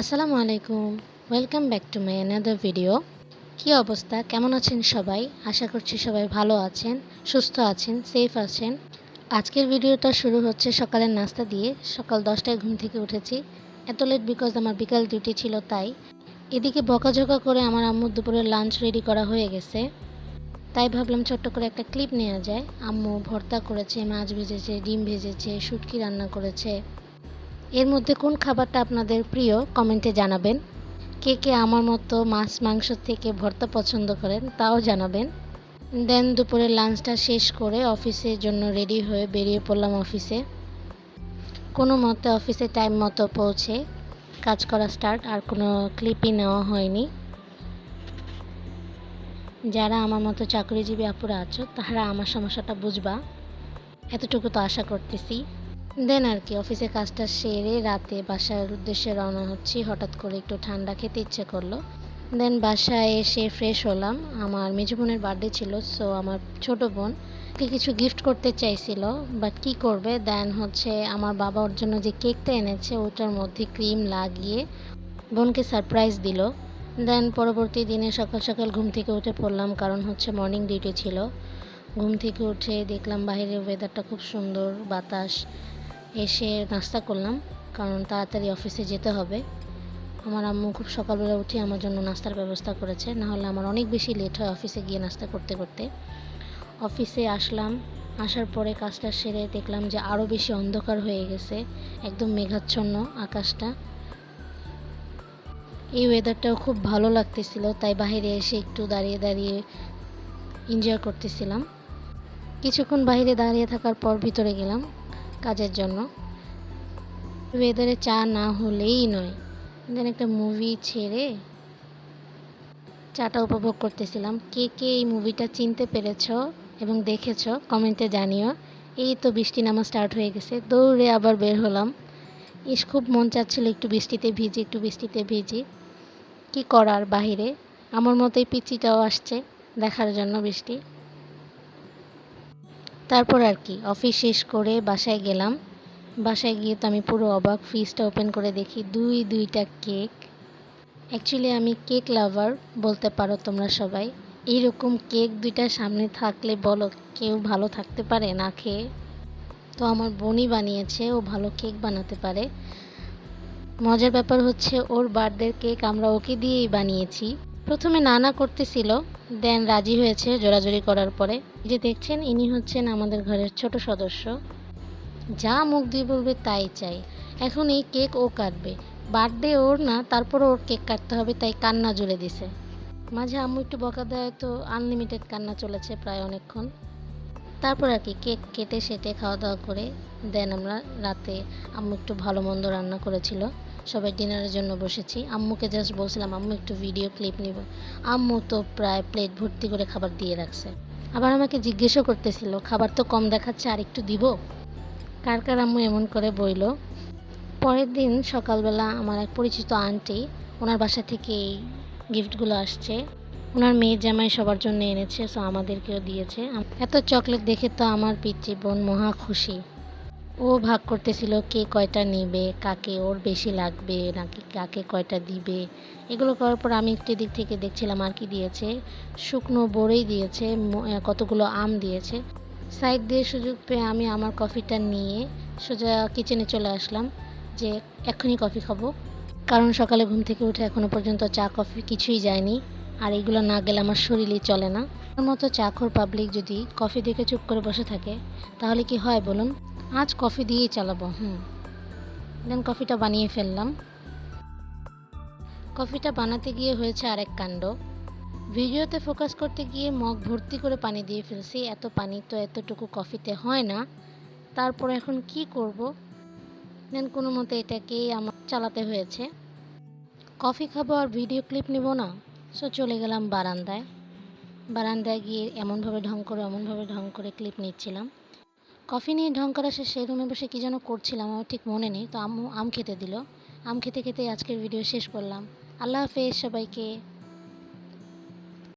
আসসালামু আলাইকুম। Welcome back to my another video কী অবস্থা? কেমন আছেন সবাই? আশা করছি সবাই ভালো আছেন, সুস্থ আছেন সেফ আছেন। আজকের ভিডিওটা শুরু হচ্ছে সকালের নাস্তা দিয়ে। সকাল দশটায় ঘুম থেকে উঠেছি। এত লেট বিকজ আমার বিকাল ডিউটি ছিল তাই। এদিকে বকাঝকা করে আমার আম্মুর দুপুরের লাঞ্চ রেডি করা হয়ে গেছে। তাই ভাবলাম ছোট্ট করে একটা ক্লিপ নেওয়া যায়। আম্মু ভর্তা করেছে, মাছ ভেজেছে, ডিম ভেজেছে, শুটকি রান্না করেছে। এর মধ্যে কোন খাবারটা আপনাদের প্রিয় কমেন্টে জানাবেন। কে কে আমার মতো মাছ মাংস থেকে ভর্তা পছন্দ করেন তাও জানাবেন। দেন দুপুরের লাঞ্চটা শেষ করে অফিসের জন্য রেডি হয়ে বেরিয়ে পড়লাম অফিসে। কোনো মতে অফিসে টাইম মতো পৌঁছে কাজ করা স্টার্ট আর কোনো ক্লিপই নেওয়া হয়নি। যারা আমার মতো চাকরিজীবী আপুরা আছো, তাহারা আমার সমস্যাটা বুঝবা। এতটুকু তো আশা করতেছি। দেন আর কি, অফিসে কাজটা সেরে রাতে বাসার উদ্দেশ্যে রওনা হচ্ছি। হঠাৎ করে একটু ঠান্ডা খেতে ইচ্ছে করল। দেন বাসায় এসে ফ্রেশ হলাম। আমার মেজো বোনের বার্থডে ছিল সো আমার ছোট বোন ওকে কিছু গিফট করতে চাইছিল বাট কি করবে? দেন হচ্ছে আমার বাবা ওর জন্য যে কেকটা এনেছে, ওটার মধ্যে ক্রিম লাগিয়ে বোনকে সারপ্রাইজ দিল। দেন পরবর্তী দিনে সকাল সকাল ঘুম থেকে উঠে পড়লাম, কারণ হচ্ছে মর্নিং ডিউটি ছিল। ঘুম থেকে উঠে দেখলাম বাইরের ওয়েদারটা খুব সুন্দর, বাতাস। এসে নাস্তা করলাম, কারণ তাড়াতাড়ি অফিসে যেতে হবে। আমার আম্মু খুব সকালবেলা উঠে আমার জন্য নাস্তার ব্যবস্থা করেছে, না হলে আমার অনেক বেশি লেট হয় অফিসে গিয়ে নাস্তা করতে করতে। অফিসে আসলাম, আসার পরে কাজটা সেরে দেখলাম যে আরও বেশি অন্ধকার হয়ে গেছে, একদম মেঘাচ্ছন্ন আকাশটা। এই ওয়েদারটাও খুব ভালো লাগতেছিল, তাই বাইরে এসে একটু দাঁড়িয়ে দাঁড়িয়ে এনজয় করতেছিলাম। কিছুক্ষণ বাইরে দাঁড়িয়ে থাকার পর ভিতরে গেলাম। কাজের জন্য। ওয়েদারে চা না হলেই নয়। দেন একটা মুভি ছেড়ে চাটা উপভোগ করতেছিলাম। কে কে এই মুভিটা চিনতে পেরেছ এবং দেখেছ কমেন্টে জানিও। এই তো বৃষ্টি নামা স্টার্ট হয়ে গেছে। দৌড়ে আবার বের হলাম। ইস, খুব মন চাচ্ছিল একটু বৃষ্টিতে ভিজি, একটু বৃষ্টিতে ভিজি। কি করার বাহিরে? আমার মতোই পিচিটাও আসছে দেখার জন্য বৃষ্টি। তারপর আর কি অফিস শেষ করে বাসায় গেলাম। বাসায় গিয়ে তো আমি পুরো অবাক ফ্রিজটা ওপেন করে দেখি, দুই, দুইটা কেক অ্যাকচুয়ালি আমি কেক লাভার বলতে পারো তোমরা সবাই। এইরকম কেক দুইটা সামনে থাকলে বলো, কেউ ভালো থাকতে পারে না খেয়ে? তো আমার বোনই বানিয়েছে, ও ভালো কেক বানাতে পারে। মজার ব্যাপার হচ্ছে ওর বার্থডের কেক আমরা ওকে দিয়েই বানিয়েছি। প্রথমে নানা করতেছিল, দেন রাজি হয়েছে জোরাজোরি করার পরে। যে দেখছেন, ইনি হচ্ছেন আমাদের ঘরের ছোট সদস্য। যা মুখ দিয়ে বলবে তাই চাই। এখন এই কেক ও কাটবে। বার্থডে ওর না তারপর ওর কেক কাটতে হবে, তাই কান্না জুড়ে দিছে। মাঝে আম্মু একটু বকা দেয় তো আনলিমিটেড কান্না চলেছে প্রায় অনেকক্ষণ। তারপর আর কি, কেক কেটে সেটে খাওয়া দাওয়া করে, দেন আমরা রাতে আম্মু একটু ভালো মন্দ রান্না করেছিল। সবাই ডিনারের জন্য বসেছি। আম্মুকে জাস্ট বলছিলাম, আম্মু, একটু ভিডিও ক্লিপ নিব। আম্মু তো প্রায় প্লেট ভর্তি করে খাবার দিয়ে রাখছে। আবার আমাকে জিজ্ঞেসও করতেছিল, খাবার তো কম দেখাচ্ছে, আর একটু দিব? কার কার আম্মু এমন করে বইল। পরের দিন সকালবেলা আমার এক পরিচিত আন্টি ওনার বাসা থেকে এই গিফটগুলো আসছে। ওনার মেয়ের জামাই সবার জন্য এনেছে সো আমাদেরকেও দিয়েছে। এত চকলেট দেখে তো আমার পিচি বোন মহা খুশি। ও ভাগ করতেছিল কে কয়টা নেবে, কাকে ওর বেশি লাগবে, নাকি কাকে কয়টা দিবে। এগুলো করার পর আমি একটু দিক থেকে দেখছিলাম আর কি দিয়েছে। শুকনো বড়ই দিয়েছে কতগুলো আম দিয়েছে। সাইড দিয়ে সুযোগ পেয়ে আমি আমার কফিটা নিয়ে সোজা কিচেনে চলে আসলাম যে এক্ষুনি কফি খাব। কারণ সকালে ঘুম থেকে উঠে এখনও পর্যন্ত চা, কফি কিছুই যায়নি। আর এগুলো না গেলে আমার শরীরই চলে না। আমার মতো চাখর পাবলিক যদি কফি দেখে চুপ করে বসে থাকে, তাহলে কি হয় বলুন? আজ কফি দিয়েই চালাবো, হুম। দেন কফিটা বানিয়ে ফেললাম। কফিটা বানাতে গিয়ে হয়েছে আরেক কাণ্ড। ভিডিওতে ফোকাস করতে গিয়ে মগ ভর্তি করে পানি দিয়ে ফেলছি, এত পানি তো এতটুকু কফিতে হয় না। তারপর এখন কি করব? দেন কোনো মতে এটাকেই আমার চালাতে হয়েছে। কফি খাব আর ভিডিও ক্লিপ নেব না সো চলে গেলাম বারান্দায়। বারান্দায় গিয়ে এমনভাবে ঢং করে, এমনভাবে ঢং করে ক্লিপ নিচ্ছিলাম। কফি নিয়ে ঢং করা শেষে রুমে বসে কী যেন করছিলাম আমার ঠিক মনে নেই। তো আম্মু আম খেতে দিল। আম খেতে খেতে আজকের ভিডিও শেষ করলাম। আল্লাহ হাফেজ সবাইকে।